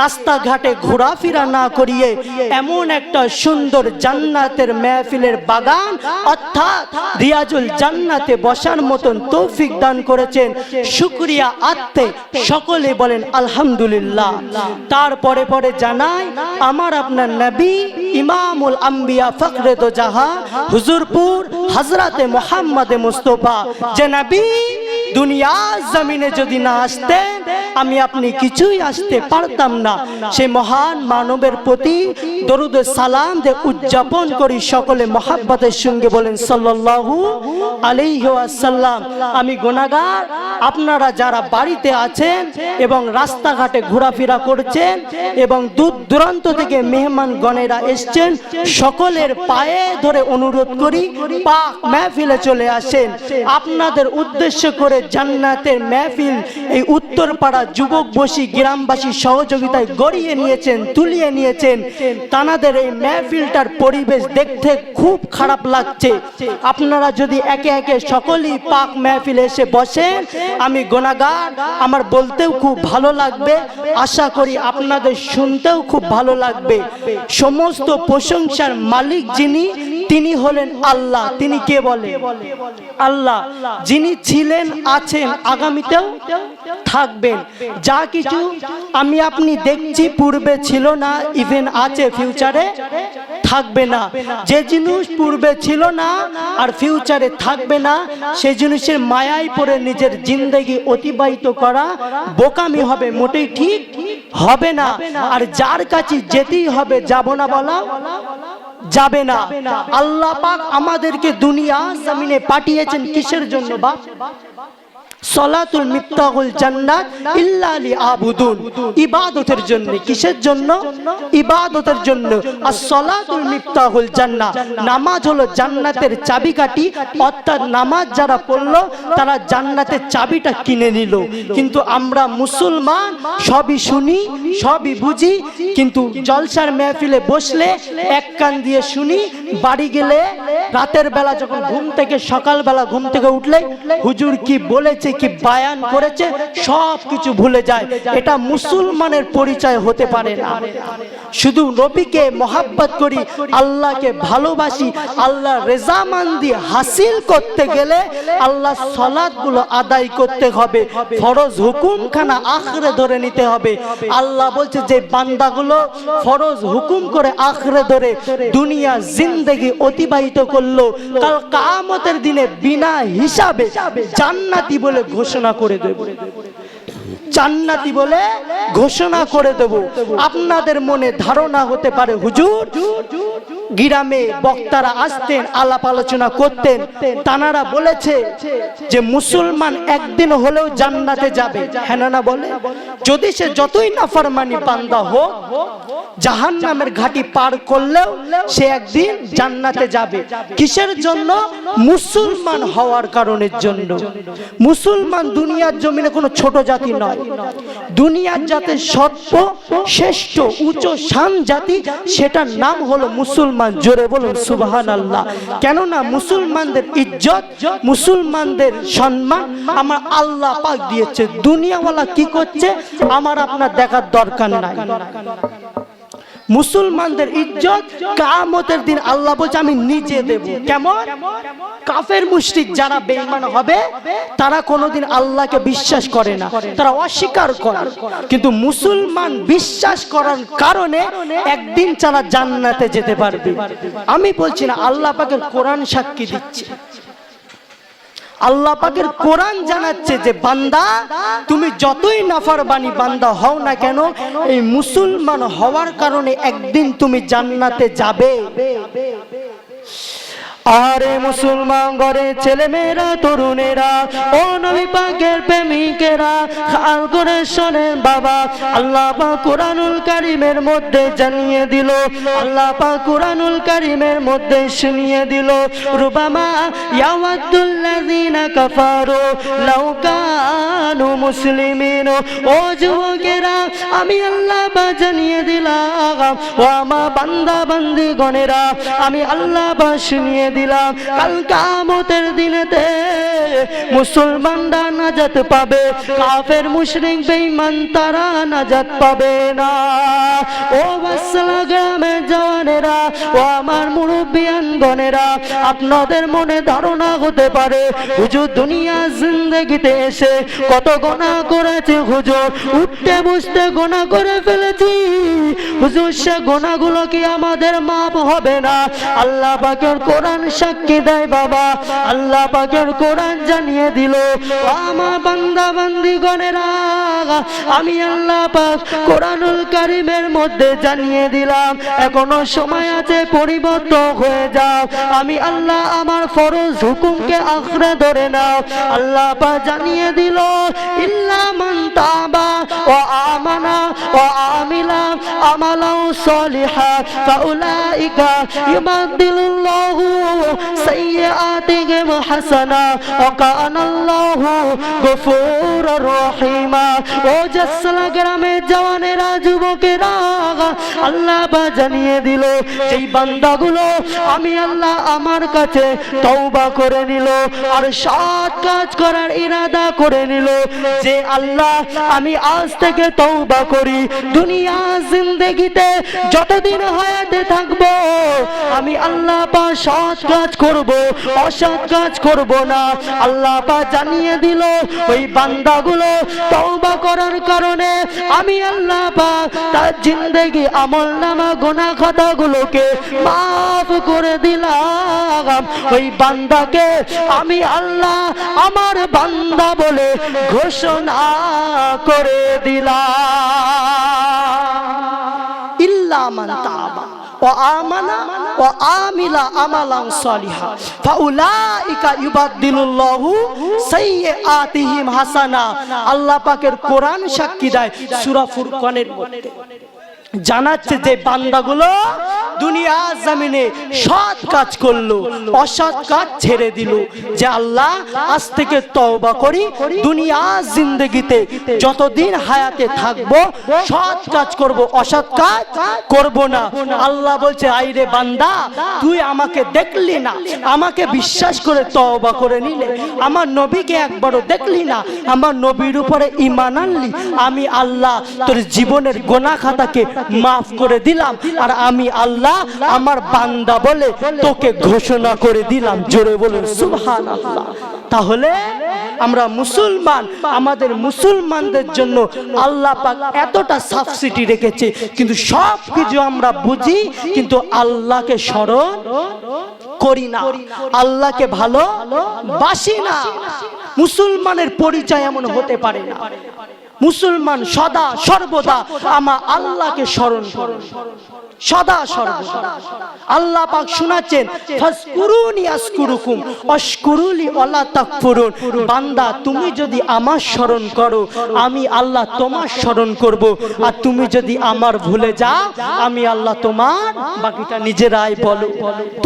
রাস্তাঘাটে ঘোরাফেরা না করিয়ে এমন একটা সুন্দর জান্নাতের মেহফিলের বাগান, অর্থাৎ রিয়াজুল জান্নাতে বসার মতন তৌফিক দান করেছেন। শুক্রিয়া আত্মে সকলে বলেন আলহামদুলিল্লাহ। তারপরে পরে জানাই, আমার আপনার নবী ইমামুল আম্বিয়া ফখরে তো জাহা, হুজুরপুর হজরতে মোহাম্মদে মুস্তফা। যে নবী দুনিয়া জমিনে যদি না আসতেন, আমি আপনি কিছুই আসতে পারতাম না। সেই মহান মানবের প্রতি দরুদ সালাম যে উদযাপন করি সকলে মহাব্বতের সঙ্গে বলেন, সাল্লাল্লাহু আলাইহি ওয়াসাল্লাম, আমি গুনাহগার আপনারা যারা বাড়িতে আছেন এবং রাস্তাঘাটে ঘোরাফেরা করছেন এবং দূর দূরান্ত থেকে মেহমান গণেরা এসছেন, সকলের পায়ে ধরে অনুরোধ করি, পাক মেহফিলে চলে আসেন। আপনাদের উদ্দেশ্য করে জান্নাতের মেহফিল এই উত্তরপাড়া যুবক বসী গ্রামবাসী সহযোগিতায় গড়িয়ে নিয়েছেন, তুলিয়ে নিয়েছেন। তানাদের এই মেহফিলটার পরিবেশ দেখতে খুব খারাপ লাগছে। আপনারা যদি একে একে সকলেই পাক মেহফিলে এসে বসেন আমি গোনাগার, আমার বলতেও খুব ভালো লাগবে। আশা করি আপনাদের শুনতেও খুব ভালো লাগবে। সমস্ত প্রশংসার মালিক যিনি, তিনি হলেন আল্লাহ। তিনি কে বলে? আল্লাহ। যিনি ছিলেন, আছেন, আগামীতেও থাকবেন। যা কিছু আমি আপনি দেখছি, পূর্বে ছিল না ইভেন আছে ফিউচারে থাকবে না। যে জিনিস পূর্বে ছিল না আর ফিউচারে থাকবে না সেই জিনিসের মায়ায় পড়ে নিজের জিন্দগি অতিবাহিত করা বোকামি হবে মোটেই ঠিক হবে না। আর যার কাছে যেতেই হবে যাব না বলা যাবে না। আল্লাহ পাক আমাদেরকে দুনিয়া জমিনে পাঠিয়েছেন কিসের জন্য বা সলাতুল মিফতাহুল জান্নাত ইল্লা লি আবুদুন ইবাদতের জন্য, কিসের জন্য? ইবাদতের জন্য। আর সলাতুল মিফতাহুল জান্নাত। নামাজ হলো জান্নাতের চাবিকাঠি, অর্থাৎ নামাজ যারা পড়ল, তারা জান্নাতের চাবিটা কিনে নিল। কিন্তু আমরা মুসলমান, সবই শুনি, সবই বুঝি, কিন্তু জলসার মেহফিলে বসলে এক কান দিয়ে শুনি, বাড়ি গেলে রাতের বেলা যখন ঘুম থেকে, সকালবেলা ঘুম থেকে উঠলে হুজুর কি বলেছে কি বায়ান করেছে? সব কিছু ভুলে যায়। এটা মুসলমানের পরিচয় হতে পারে না। শুধু নবীকে মহাব্বত করি, আল্লাহকে ভালোবাসি আল্লাহ রেজামান্দি হাসিল করতে গেলে আল্লাহ সলাদগুলো আদায় করতে হবে। ফরজ হুকুমখানা আখরে ধরে নিতে হবে। আল্লাহ বলছে, যে বান্দাগুলো ফরজ হুকুম করে আখরে ধরে দুনিয়া জিন্দেগি অতিবাহিত করল, কাল কামতের দিনে বিনা হিসাবে জান্নাতি বলে ঘোষণা করে দেব। জান্নাতি বলে ঘোষণা করে দেব। আপনাদের মনে ধারণা হতে পারে হুজুর গ্রামে বক্তারা আসতেন, আলাপ আলোচনা করতেন। তানারা বলেছে যে মুসলমান একদিন হলেও জান্নাতে যাবে। হ্যাঁ না বলে, যদি সে যতই নাফরমানি বান্দা হোক জাহান নামের ঘাটি পার করলেও সে একদিন জান্নাতে যাবে। কিসের জন্য? মুসলমান হওয়ার কারণের জন্য। মুসলমান দুনিয়ার জমিনে কোনো ছোট জাতি নয়। দুনিয়ার জাতের সর্ব শ্রেষ্ঠ, উচ্চ শান জাতি, সেটার নাম হলো মুসলমান। জোরে বলুন সুবাহান আল্লাহ কেননা মুসলমানদের ইজ্জত, মুসলমানদের সম্মান আমার আল্লাহ পাক দিয়েছে। দুনিয়াওয়ালা কি করছে? আমার আপনার দেখার দরকার নাই। মুসলমানদের ইজ্জত কামতের দিন আল্লাহ বলছে, আমি নিজে দেব। কেমন? কাফের মুশরিক যারা বেঈমান হবে, তারা কোনোদিন আল্লাহকে বিশ্বাস করে না, তারা অস্বীকার করে। কিন্তু মুসলমান বিশ্বাস করার কারণে একদিন তারা জান্নাতে যেতে পারবে। আমি বলছি না, আল্লাহ পাকের কোরআন সাক্ষী দিচ্ছে। আল্লাহ পাকের কোরআন জানাচ্ছে যে, বান্দা, তুমি যতই নাফরবানি বান্দা হও না কেন, এই মুসলমান হওয়ার কারণে একদিন তুমি জান্নাতে যাবে। আরে মুসলমান ঘরে ছেলে মেয়েরা তরুণেরা ও নবী পাকের প্রেমিকেরা, খাল করে শোনেন বাবা, আল্লাহ পাক কোরআনুল কারিমের মধ্যে জানিয়ে দিল, আল্লাহ পাক কোরআনুল কারিমের মধ্যে শুনিয়ে দিল, রুবামা ইয়াওয়াদুল্লাযিনা কাফারু, লাউ কানু মুসলিমিন, ও যুবকেরা, আমি আল্লাহ বা জানিয়ে দিলাম, ও আমার বান্দা বান্দি গণেরা আমি আল্লাহ বা শুনিয়ে দিলাম। কাল কামতের দিনেতে মুসলমানরা নাজাত পাবে, কাফের, মুশরিক, বেঈমান তারা নাজাত পাবে না। ও বাসলা গ্রামের জওয়ানেরা, ও আমার মুরব্বিয়ান গনেরা আপনাদের মনে ধারণা হতে পারে, হুজুর দুনিয়া জিন্দগিতে এসে কত গোনা করেছে হুজুর, উঠতে বসতে গোনা করে ফেলেছি। হুজুর, সে গোনাগুলো কি আমাদের মাপ হবে না? আল্লাহ পাকের কোরআন সাক্ষী দেয় বাবা। আল্লাহ পাকের কোরআন জানিয়ে দিল আমার বান্দা বান্দি গণেরা আমি আল্লাহ পাক কোরআনুল কারিমের মধ্যে জানিয়ে দিলাম, এখনও সময় আছে, পরিবর্তন হয়ে যাও। আমি আল্লাহ আমার ফরজ হুকুমকে আঁকড়ে ধরে নাও। আল্লাহ পাক জানিয়ে দিল, ইল্লা মান তাবা ও আমানা ও আমিলা আমালাও সলিহা, ফাউলাইকা ইউবাদদিলুল্লাহু সাইয়্যাতিহিম হাসানা ওয়া কানাল্লাহু গফুরুর রহিমা ও জাসলা গ্রামে জওয়ানেরা যুবকেরা আল্লাহ বা জানিয়ে দিল সেই বান্দাগুলো আমি আল্লাহ আমার কাছে তওবা করে নিল আর সৎ কাজ করার ইরাদা করে নিল, যে আল্লাহ আমি আজ থেকে তওবা করি, দুনিয়া জিন্দেগিতে যতদিন হায়াতে থাকব, আমি আল্লাহ পা সৎ কাজ করব, অসৎ কাজ করব না। আল্লাহ পা জানিয়ে দিল, ওই বান্দাগুলো তওবা করার কারণে আমি আল্লাহ পা তার জিন্দেগি আমল নামা গোনা খাতাগুলোকে মাফ করে দিলাম। ওই বান্দাকে আমি আল্লাহ আমার বান্দা বলে ঘোষণা করে দিলাম। ইল্লা মান তাবা। আমানা ও আমিলা আমালাং সলিহা। ফাউলাইকা ইউবাদদিলুল্লাহু সাইয়্যাতিহিম হাসানা। আল্লাহ পাকের কোরআন সাক্ষী দেয় সূরা ফুরকানের মধ্যে। জানাচ্ছে যে বান্দাগুলো দুনিয়া জামিনে সৎ কাজ করল, অসৎ কাজ ছেড়ে দিল, যে আল্লাহ আজ থেকে তওবা করি, দুনিয়া জিন্দগিতে যতদিন হায়াতে থাকব, সৎ কাজ করব, অসৎ কাজ করব না। আল্লাহ বলছে, আইরে বান্দা, তুই আমাকে দেখলি না, আমাকে বিশ্বাস করে তওবা করে নিলে, আমার নবীকে একবারও দেখলি না, আমার নবীর উপরে ইমান আনলি, আমি আল্লাহ তোর জীবনের গোনা খাতাকে মাফ করে দিলাম। আর আমি আল্লাহ, আমার বান্দা বলে তোকে ঘোষণা করে দিলাম। জোরে বলুন সুবহান আল্লাহ তাহলে আমরা মুসলমান, আমাদের মুসলমানদের জন্য আল্লাহ পাক এতটা সাবসিডি রেখেছে। কিন্তু সব কিছু আমরা বুঝি, কিন্তু আল্লাহকে স্মরণ করি না। আল্লাহকে ভালো বাসি না। মুসলমানের পরিচয় এমন হতে পারে না। মুসলমান সদা সর্বদা আমা আল্লাহকে স্মরণ সদা সর্বদা। আল্লাহ পাক শোনাচ্ছেন ফাসকুরুনি আসকুরুকুম অশকুরুলি ওয়ালা তাকফুরুন। বান্দা, তুমি যদি আমার স্মরণ করো, আমি আল্লাহ তোমার স্মরণ করব। আর তুমি যদি আমার ভুলে যাও, আমি আল্লাহ তোমার বাকিটা নিজেরাই বলো।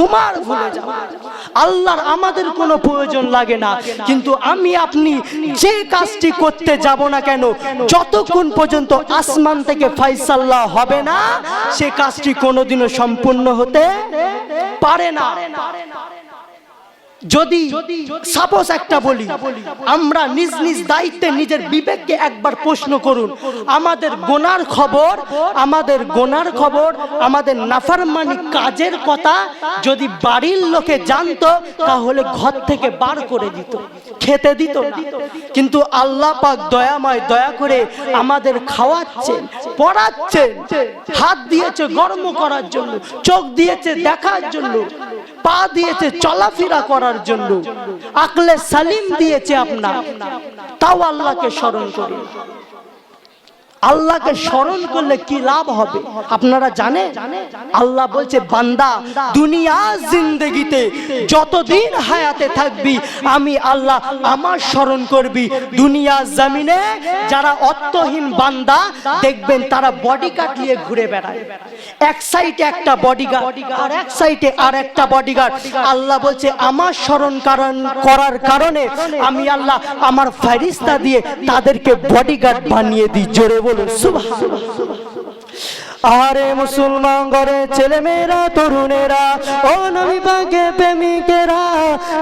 তোমার ভুলে যাও। আল্লাহর আমাদের কোনো প্রয়োজন লাগে না। কিন্তু আমি আপনি যে কাজটি করতে যাব না কেন যতক্ষণ পর্যন্ত আসমান থেকে ফাইসাল্লা হবে না সে কাজটি কোনোদিনও সম্পূর্ণ হতে পারে না। যদি সাপোজ একটা বলি আমরা নিজ নিজ দায়িত্বে নিজের বিবেককে একবার প্রশ্ন করুন। আমাদের গোনার খবর আমাদের গোনার খবর আমাদের নাফারমানি কাজের কথা যদি বাড়ির লোকে জানতো তাহলে ঘর থেকে বার করে দিত। খেতে দিত না। কিন্তু আল্লাহ পাক দয়াময় দয়া করে আমাদের খাওয়াচ্ছেন পড়াচ্ছেন হাত দিয়েছে গর্ম করার জন্য চোখ দিয়েছে দেখার জন্য পা দিয়েছে চলাফেরা করার জন্য আকলে সালিম দিয়েছে আপনার। তাও আল্লাহকে স্মরণ করি আল্লাহকে স্মরণ করলে কি লাভ হবে? আপনারা জানেন? আল্লাহ বলছে বান্দা দুনিয়া জিন্দগিতে যতদিন হায়াতে থাকবি আমি আল্লাহ আমার স্মরণ করবি। দুনিয়া জমিনে যারা অর্থহীন বান্দা দেখবেন তারা বডি কাটিয়ে ঘুরে বেড়ায়। এক সাইডে একটা বডিগার্ড আর এক সাইডে আর একটা বডিগার্ড আল্লাহ বলছে আমার স্মরণ কারণ করার কারণে আমি আল্লাহ আমার ফারিস্তা দিয়ে তাদেরকে বডিগার্ড বানিয়ে দিই। জোরে বলুন সুবহান আরে মুসলমান ঘরে ছেলে মেয়েরা তরুণেরা, ও নবী পাকে প্রেমিকেরা,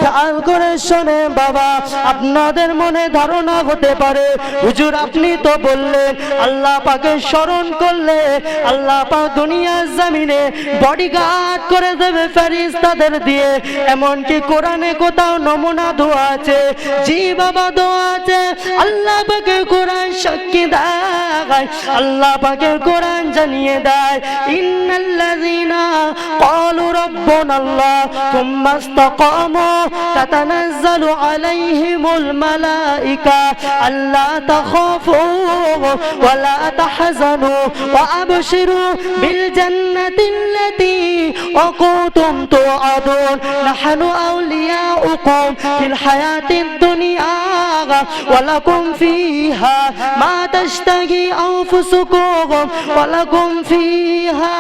খেয়াল করে শোনে বাবা, আপনাদের মনে ধারণা হতে পারে। হুজুর, আপনি তো বললেন, আল্লাহ পাকে স্মরণ করলে, আল্লাহ পাক দুনিয়ার জমিনে বডিগার্ড করে দেবে ফেরিস্তাদের দিয়ে। এমনকি কোরআনে কোথাও নমুনা দোয়া আছে, জি বাবা দোয়া আছে, আল্লাহ পাকে কোরআন সাক্ষী দেয় আল্লাহ পাকে কোরআন জানিয়ে দেয় ইন্নাল্লাযীনা ক্বালু রাব্বুনা আল্লাহ থুম্মা ইসতাকামু তাতানাজ্জালু আলাইহিমুল মালাইকা আল্লা তাখাফু ওয়া লা তাহজানু ওয়া আবশিরু বিল জান্নাতিল্লাতী وكنتم توعدون نحن أولياؤكم في الحياة الدنيا ولكم فيها ما تشتهي أنفسكم ولكم فيها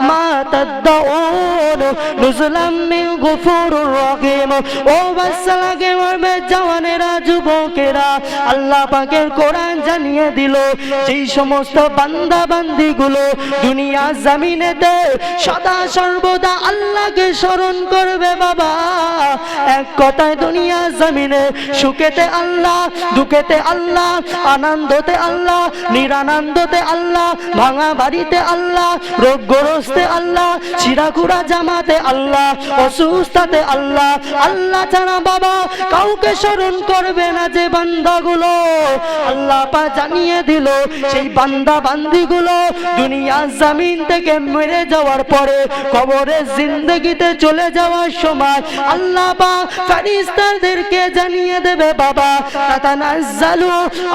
ما تدعون نزلا من غفور رحيم ও বাচ্চালাকে মরবে জওয়ানেরা যুবকেরা আল্লাহ পাকের কোরআন জানিয়ে দিল যেই সমস্ত বান্দা বান্দিগুলো দুনিয়া জামিনেতে সদা সর্বদা আল্লাহকে স্মরণ করবে বাবা এক কথায় দুনিয়া জমিনে সুখেতে আল্লাহ দুঃখেতে আল্লাহ আনন্দতে আল্লাহ নিরানন্দতে আল্লাহ ভাঙা বাড়িতে আল্লাহ, রোগগ্রস্তে আল্লাহ চিরাকুড়া জামাতে আল্লাহ, অসুস্থতে আল্লাহ আল্লাহ ছাড়া বাবা কাউকে স্মরণ করবে না যে বান্দাগুলো। আল্লাহ পা জানিয়ে দিল, সেই বান্দা বান্দিগুলো দুনিয়া জামিন থেকে মেরে যাওয়ার পরে কবরের জিন্দগিতে চলে যাওয়ার সময় আল্লাহ পা ফেরিস্তাদেরকে জানিয়ে দেবে, বাবা, তাতানাজ্জালু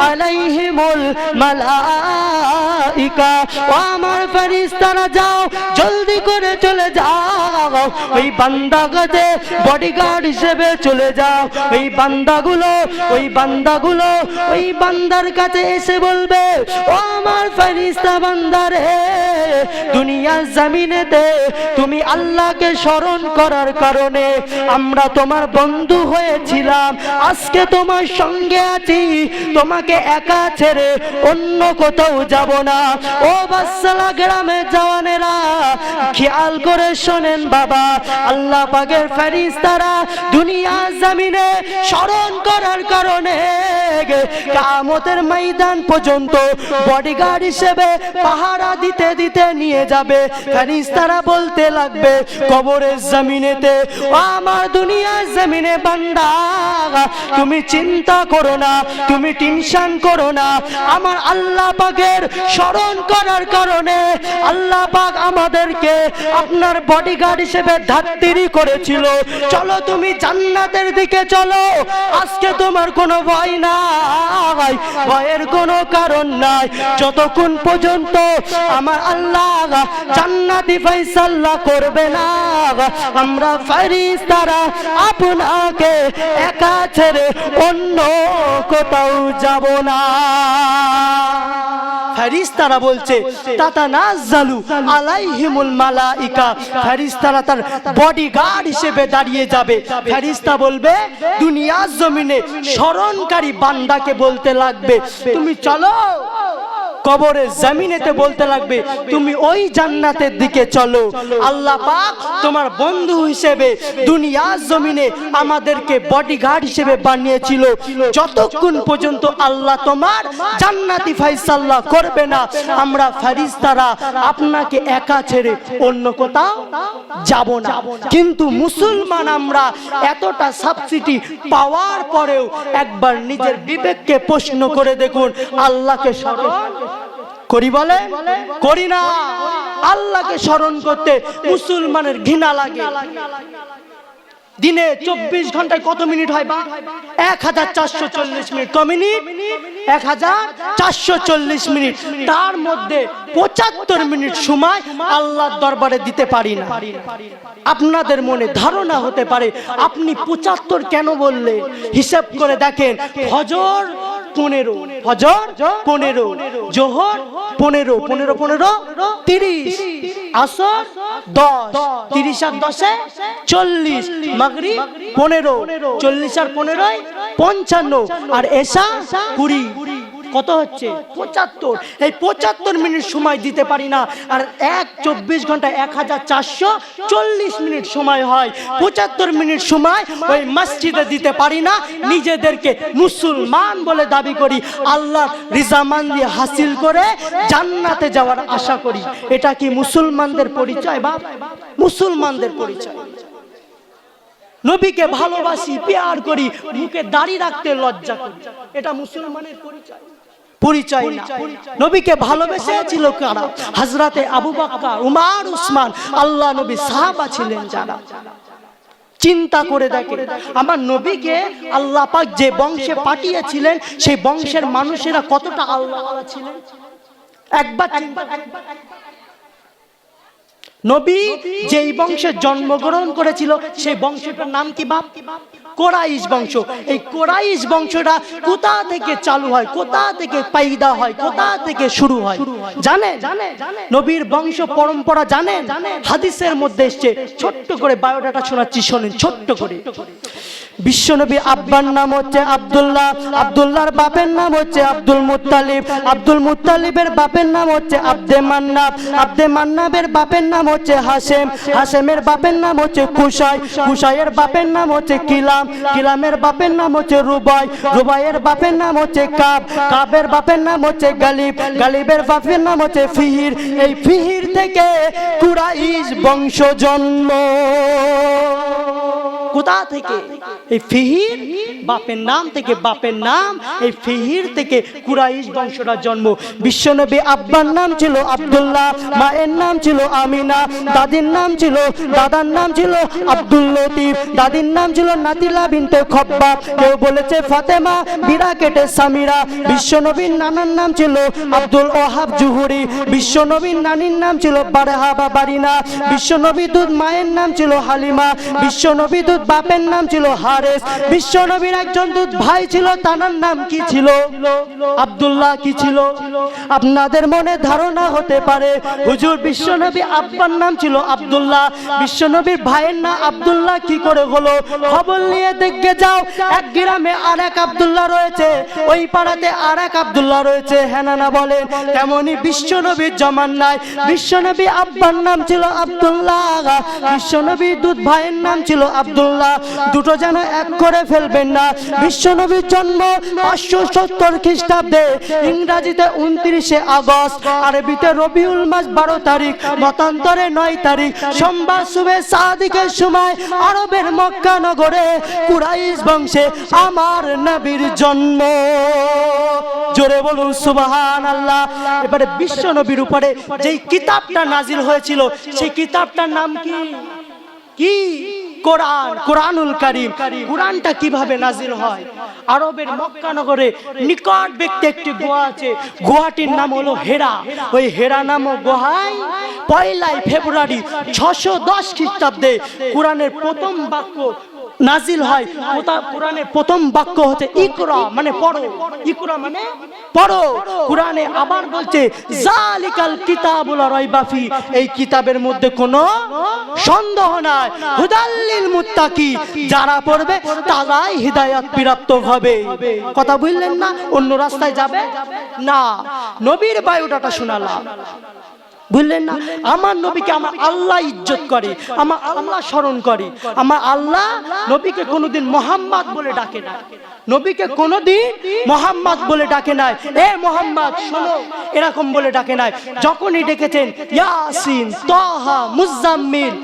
আলাইহিমুল মালাইকা ও আমার ফেরিস্তারা যাও, জলদি করে চলে যাও। ওই বান্দা গজে বডিগার্ড হিসেবে চলে যাও। ওই বান্দাগুলো ওই বান্দাগুলো, ওই বান্দার কাছে এসে বলবে, ও আমার ফেরিস্তা বান্দারে দুনিয়ার জামিনেতে তুমি আল্লাহকে স্মরণ করার কারণে আমরা তোমার বন্ধু হয়েছিলাম। আজকে তোমার সঙ্গে আছি, তোমাকে একা ছেড়ে অন্য কোথাও যাব না। ও বাচ্চালা গ্রামে জওয়ানেরা খেয়াল করে শোনেন বাবা, আল্লাহ পাকের ফেরিস্তারা দুনিয়া জমিনে স্মরণ করার কারণে কামতের ময়দান পর্যন্ত বডিগার্ড হিসেবে পাহারা দিতে দিতে নিয়ে যাবে। ফেরিস্তারা বলতে লাগবে, কবরের জমিনেতে আমার দুনিয়ার জমিনে বান্দা, তুমি চিন্তা করো না, তুমি টেনশন করো না, আমার আল্লাহ পাকের স্মরণ করার কারণে আল্লাহ পাক আমাদেরকে আপনার বডিগার্ড হিসেবে ধাত্তিরি করেছিল। চলো তুমি জান্নাতের দিকে চলো। আজকে তোমার কোনো ভয় নাই, ভয়ের কোনো কারণ নাই। যতক্ষণ পর্যন্ত আমার আল্লাহ জান্নাতি ফয়সাল্লাহ করবে না, আমরা ফারিস্তারা আপনাকে একা ছেড়ে অন্য কোথাও যাব না। ফেরিস্তারা বলছে তাতা নাজ্জালু আলাইহিমুল মালাইকা। ফেরিস্তারা তার বডিগার্ড হিসেবে দাঁড়িয়ে যাবে। ফেরিস্তা বলবে দুনিয়ার জমিনে স্মরণকারী বান্দাকে বলতে লাগবে তুমি চলো কবরে জমিনেতে বলতে লাগবে, তুমি ওই জান্নাতের দিকে চলো। আল্লাহ পাক তোমার বন্ধু হিসেবে দুনিয়ার জমিনে আমাদেরকে বডিগার্ড হিসেবে বানিয়েছিল। যতক্ষণ পর্যন্ত আল্লাহ তোমার জান্নাতি ফাইসাল্লাহ করবে না, আমরা ফারিস্তারা আপনাকে একা ছেড়ে অন্য কোথাও যাব না। কিন্তু মুসলমান আমরা এতটা সাবসিডি পাওয়ার পরেও একবার নিজের বিবেককে প্রশ্ন করে দেখুন, আল্লাহকে স্মরণ করি বলে? করি না। আল্লাহকে স্মরণ করতে মুসলমানের ঘৃণা লাগে। দিনে চব্বিশ ঘন্টায় কত মিনিট হয় বা? এক হাজার চারশো চল্লিশ মিনিট। ক মিনিট? এক হাজার চারশো চল্লিশ মিনিট। তার মধ্যে পঁচাত্তর মিনিট সময় আল্লাহর দরবারে দিতে পারি না। আপনাদের মনে ধারণা হতে পারে, আপনি পঁচাত্তর কেন বললে? হিসাব করে দেখেন, ফজর পনেরো ফজর পনেরো, জোহর পনেরো পনেরো পনেরো, তিরিশ, আসর দশ, তিরিশ আর দশে চল্লিশ মাগরি পনেরো, চল্লিশ আর পনেরোয় পঞ্চান্ন, আর এসা কুড়ি কত হচ্ছে? পঁচাত্তর। এই পঁচাত্তর মিনিট সময় দিতে পারি না। আর এক চব্বিশ ঘণ্টা এক হাজার চারশো চল্লিশ মিনিট সময় হয়। পঁচাত্তর মিনিট সময় ওই মসজিদে দিতে পারি না। নিজেদেরকে মুসলমান বলে দাবি করি। আল্লাহ রিজামান্দি হাসিল করে জান্নাতে যাওয়ার আশা করি। এটা কি মুসলমানদের পরিচয় বা মুসলমানদের পরিচয়। নবীকে ভালোবাসি, পেয়ার করি, মুখে দাড়ি রাখতে লজ্জা করি। এটা মুসলমানের পরিচয়। পরিচয় না। নবীকে ভালোবেসেছিল কারা? হজরতে আবু বাক্কা উমার উসমান আল্লাহ নবী সাহাবা ছিলেন যারা। চিন্তা করে দেখে আমার নবীকে আল্লাহ পাক যে বংশে পাঠিয়েছিলেন সেই বংশের মানুষেরা কতটা আল্লাহ ছিলেন? একবার নবী যেই বংশে জন্মগ্রহণ করেছিল সেই বংশটার নাম কি বাপ? কোরাইশ বংশ। এই কোরাইশ বংশটা কোথা থেকে চালু হয়? কোথা থেকে পাইদা হয়? কোথা থেকে শুরু হয়? জানে জানে নবীর বংশ পরম্পরা জানেন? হাদিসের মধ্যে এসছে, ছোট্ট করে বায়োডাটা শোনাচ্ছি, শোনেন, ছোট্ট করে। বিশ্বনবী আব্বার নাম হচ্ছে আব্দুল্লাহ, আব্দুল্লাহর বাপের নাম হচ্ছে আব্দুল মুত্তালিব, আব্দুল মুত্তালিবের বাপের নাম হচ্ছে আব্দে মান্নাব, আব্দে মান্নাবের বাপের নাম হচ্ছে হাসেম হাসেমের বাপের নাম হচ্ছে কুসাই কুসাইয়ের বাপের নাম হচ্ছে কিলাম কিলামের বাপের নাম হচ্ছে রুবাই। রুবাইয়ের বাপের নাম হচ্ছে কাব। কাবের বাপের নাম হচ্ছে গালিব। গালিবের বাপের নাম হচ্ছে ফিহির। এই ফিহির থেকে কুরাইশ বংশ জন্ম কোথা থেকে? এই ফিহির বাপের নাম থেকে, বাপের নাম এই ফিহির থেকে কুরাইশ বংশটা জন্ম। বিশ্বনবী আব্বার নাম ছিল আব্দুল্লাহ, মায়ের নাম ছিল আমিনা, দাদির নাম ছিল, দাদার নাম ছিল আব্দুল লতিফ, দাদির নাম ছিল নাতিলা বিনতে খব্বা কেউ বলেছে ফাতেমা বিরা কেটে সামিরা। বিশ্বনবীর নানার নাম ছিল আব্দুল ওহাব জুহুরি। বিশ্বনবীর নানির নাম ছিল বারহাবা বারিনা। বিশ্বনবী দুধ মায়ের নাম ছিল হালিমা। বিশ্বনবী দুধ বাপের নাম ছিল হারেস। বিশ্বনবীর একজন দুধ ভাই ছিল, তানার নাম কি ছিল? আব্দুল্লাহ কি ছিল? আপনাদের মনে ধারণা হতে পারে, হুজুর বিশ্বনবী আব্বার নাম ছিল আব্দুল্লাহ। বিশ্বনবীর ভাইয়ের নাম আব্দুল্লাহ কি করে হলো? খবর নিয়ে দেখে যাও, এক গ্রামে আর এক আব্দুল্লাহ রয়েছে। ওই পাড়াতে আর এক আব্দুল্লাহ রয়েছে হ্যাঁ না বলেন। তেমনি বিশ্বনবীর জমান নাই। বিশ্বনবী আব্বার নাম ছিল আব্দুল্লাহ। বিশ্বনবীর দুধ ভাইয়ের নাম ছিল আব্দুল্লাহ দুটো যেন এক করে ফেলবেন না। বিশ্বনবীর জন্ম পাঁচশো সত্তর খ্রিস্টাব্দে, ইংরাজিতে উনত্রিশে আগস্ট, আরবিতে রবিউল মাস বারো তারিখ, মতান্তরে নয় তারিখ, সোমবার শুভে সাদিকের সময় আরবের মক্কা নগরে কুরাইশ বংশে আমার নবীর জন্ম। জোরে বলুন সুবাহান আল্লাহ এবারে বিশ্ব নবীর উপরে যেই কিতাবটা নাজিল হয়েছিল, সেই কিতাবটার নাম কি? কি? কোরআন, কোরআনুল কারিম। কোরআনটা কীভাবে নাজিল হয়? আরবের মক্কা নগরে নিকট ব্যক্তি একটি গুহা আছে। গুহাটির নাম হলো হেরা। ওই হেরা নামক গুহায় পয়লাই ফেব্রুয়ারি ছশো দশ খ্রিস্টাব্দে কোরআনের প্রথম বাক্য নাজিল হয়। কোরআনের প্রথম বাক্য হচ্ছে ইকরা মানে পড়ো। ইকরা মানে পড়ো। কোরআনে আবার বলছে, জালিকাল কিতাবুল রাইবাফি এই কিতাবের মধ্যে কোনো সন্দেহ নাই। হুদাল্লিল মুত্তাকি, যারা পড়বে তারাই হিদায়াত প্রাপ্ত হবে। কথা বুঝলেন না? অন্য রাস্তায় যাবে? না। নবীর বায়োডাটা শোনালাম। বুঝলেন না আমার নবীকে আমার আল্লাহ ইজ্জত করে আমার আল্লাহ স্মরণ করে। আমার আল্লাহ নবীকে কোনোদিন মোহাম্মদ বলে ডাকে না। নবীকে কোনোদিন মোহাম্মদ বলে ডাকে নাই। এ মোহাম্মদ শোনো এরকম বলে ডাকে নাই। যখনই ডেকেছেন ইয়াসিন তহা মুজাম্মিল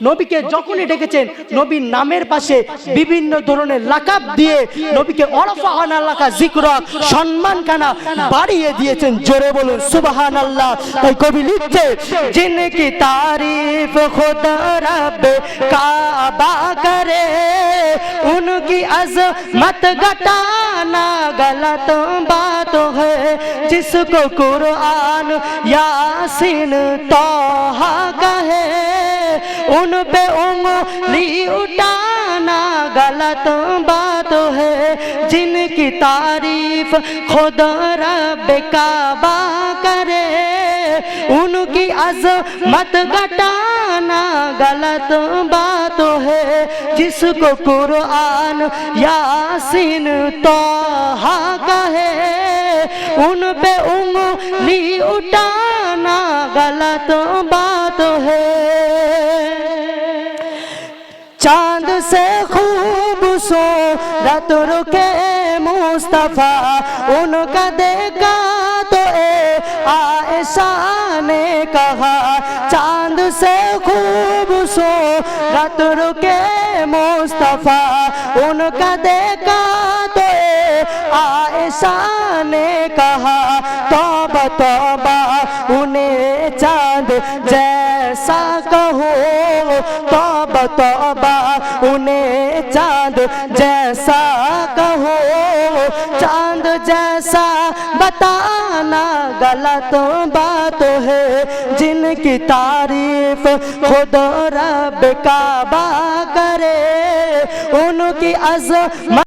নবীকে যখনই ডেকেছেন নবীর নামের পাশে বিভিন্ন ধরনের লাকাব দিয়ে নবীকে অরফাহান আল্লাহ জিক্র সম্মান কানা বাড়িয়ে দিয়েছেন জোরে বলুন সুবাহান আল্লাহ তাই কবি লিখছে জিনে কি তারিফ খোদা রব কাবা করে उनकी अजमत घटाना गलत बात है जिसको कुरान यासीन तोहा कहे उन पे उंगली उठाना गलत बात है। जिनकी तारीफ़ खुद रब काबा करे, उनकी अजमत घटाना गलत बात है। जिसको कुरान यासीन तोहा कहे उन पे उंगली उठाना गलत बात है। चांद से खूबसूरत रुके मुस्तफा उनका देखा तो ए आयशा ने कहा चांद से खूबसूरत रुके मुस्तफा उनका देखा तो ए आयशा ने कहा तौबा तौबा उन्हें चांद जैसा कहो तौबा उन्हें चाँद जैसा कहो। चाँद जैसा बताना गलत बात है। जिनकी तारीफ़ खुद रब काबा करे, उनकी अजमत